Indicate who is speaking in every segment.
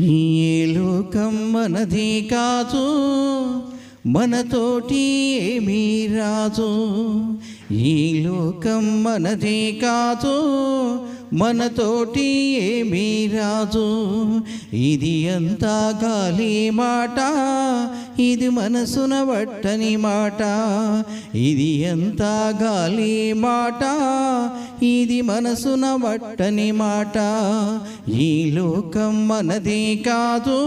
Speaker 1: ఈ లోకం మనది కాదు మనతోటి ఏమీ రాదు. ఈ లోకం మనది కాదు మనతోటి ఏమీ రాదు. ఇది అంతా గాలి మాట ఇది మనసున పట్టని మాట ఇది అంతా గాలి మాట ఇది మనసున పట్టని మాట. ఈ లోకం మనదే కాదు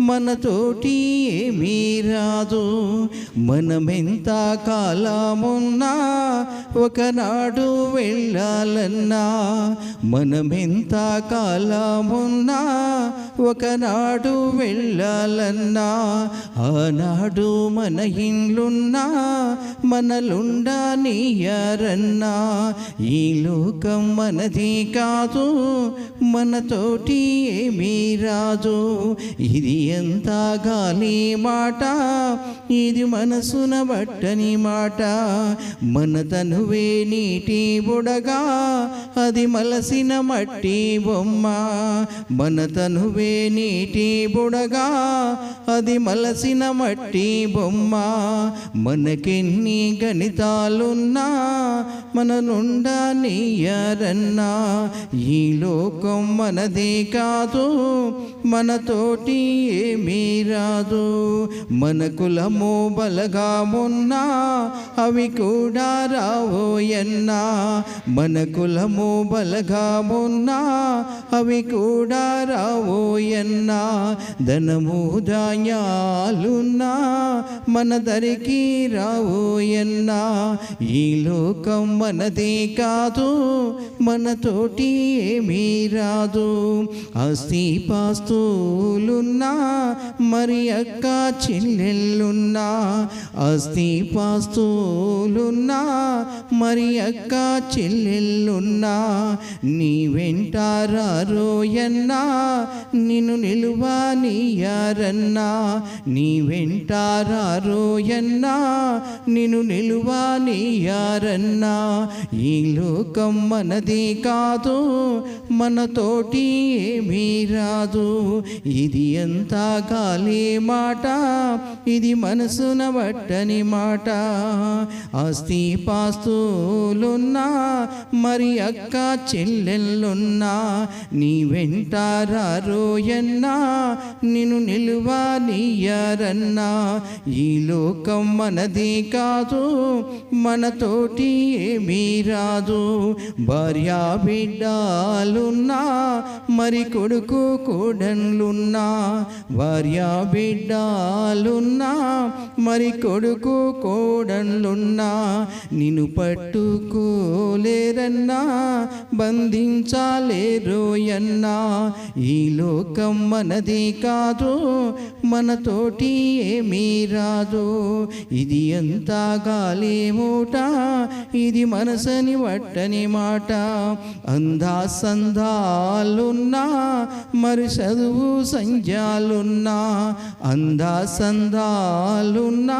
Speaker 1: మనతోటి ఏమీ రాదు. మనమెంత కాలమున్నా ఒకనాడు వెళ్ళాలన్నా మనమెంత కాలమున్నా ఒకనాడు వెళ్ళాలన్నా. ఆనాడు మన ఇండ్లున్నా మనలుండా నీయరన్నా ఈ లోకం మనది కాదు మనతోటి ఏమీ రాదు. ఇది ఎంత గాలి మాట ఇది మనసున బట్టని మాట. మన తనువే నీటి బుడగా అది మలసిన మట్టి బొమ్మ. మన తనువే నీటి బుడగా అది మలసిన మట్టి బొమ్మ మనకెన్ని గణితాలున్నా మన నుండా నీయరన్నా ఈ లోకం మనదే కాదు మనతోటి ఏమీ రాదు. మన కులము బలగా ఉన్నా అవి కూడా రావోయన్నా మన కులము బలగా ఉన్నా అవి కూడా రావోయన్నా ధనము ధాన్యాలు మన దరికి రావోయన్నా ఈ లోకం మనదే కాదు మనతోటి ఏమీ రాదు. ఆస్తి పాస్తులున్నా మరి అక్క చెల్లెళ్ళున్నా. ఆస్తి పాస్తులున్నా మరి అక్క చెల్లెళ్ళున్నా. నీ వెంటారోయన్నా నిన్ను నిలువా నీయారన్నా. నీ వెంటారోయన్నా నిన్ను నిలువా నీయారన్నా ఈ లోకం మనది కాదు మనతోటి ఏమీ రాదు. ఇది అంతా గాలి మాట ఇది మనసున బట్టని మాట. ఆస్తి పాస్తులున్నా మరి అక్క చెల్లెళ్ళున్నా నీ వెంటారోయన్నా నిన్ను నిలువా నీయరన్నా ఈ లోకం మనది కాదు మనతోటి ఏమీ రాదు. భార్య బిడ్డలున్నా మరి కొడుకు కోడన్లున్నా భార్య బిడ్డలున్నా మరి కొడుకు కోడన్లున్నా నిన్ను పట్టుకోలేరన్నా బంధించాలేరోయన్నా. ఈ లోకం మనది కాదు మనతోటి ఏమీ రాదు ఇది ఎంత గాలి మూట ఇది మనసని వట్టని మాట. అందా సంధాలున్నా మరి చదువు సంధ్యాలున్నా. అందా సంధాలున్నా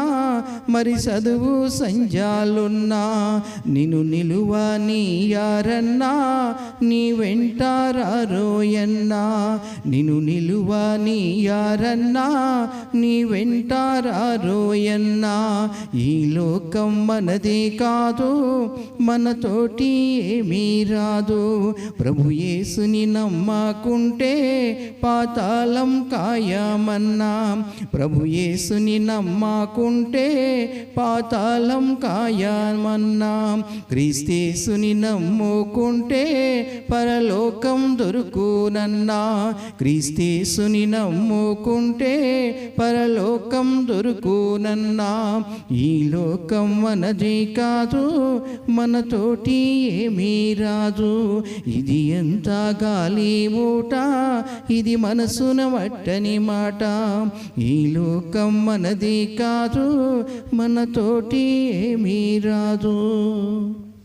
Speaker 1: మరి చదువు సంధ్యాలున్నా. నిన్ను నిలువ నీయారన్నా నీ వెంటారోయన్నా నిన్ను నిలువ నీయారన్నా నీ వెంటారోయన్నా ఈ లోకం మనది కాదు మనతోటి ఏమీ రాదు. ప్రభు యేసుని నమ్మకుంటే పాతాళం కాయమన్నా ప్రభు యేసుని నమ్మకుంటే పాతాళం కాయమన్నా క్రీస్తేసుని నమ్ముకుంటే పరలోకం దొరుకునన్నా. క్రీస్తేసుని నమ్ముకుంటే పరలోకం దొరుకునన్నా ఈ లోకం మనది కాదు మనతోటి ఏమీ రాదు. ఇది ఎంత గాలి మూట ఇది మనసున వట్టని మాట. ఈ లోకం మనది కాదు మనతోటి ఏమీ రాదు.